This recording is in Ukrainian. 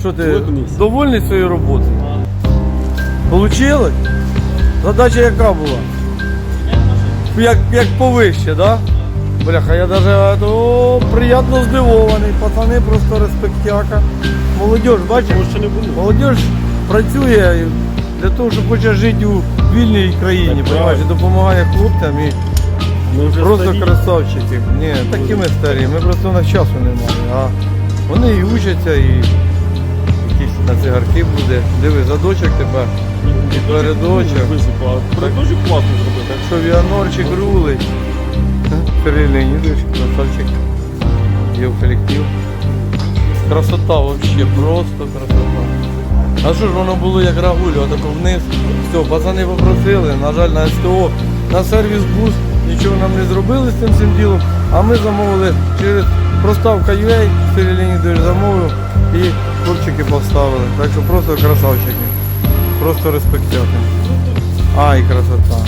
Що ти довольний своєю роботою? Получилось? Задача яка була? Як, як повище, да? Бляха, я даже о, приємно здивований. Пацани просто респектяка. Молодіж, бачиш? Не. Молодіж працює для того, щоб хоче жити у вільній країні, правильно. допомагає хлопцям і Ми вже просто старі. красавчики. Ні, такі ми старі, ми просто на часу немає. А вони і учаться, і цигарки буде. Диви, задочок тебе. І передочок. Передочок класно зробив. Так Що віанорчик рулить. Сергій Леонідович, красавчик. Є в колектив. Красота вообще, просто красота. А що ж воно було як рагулю, отако вниз. Все, пацани попросили, на жаль, на СТО, на сервіс бус нічого нам не зробили з цим всім ділом, а ми замовили через проставка UA, Сергій Леонідович замовив і хлопчики поставили. Так що просто красавчики. Просто респектяти. Ай, красота.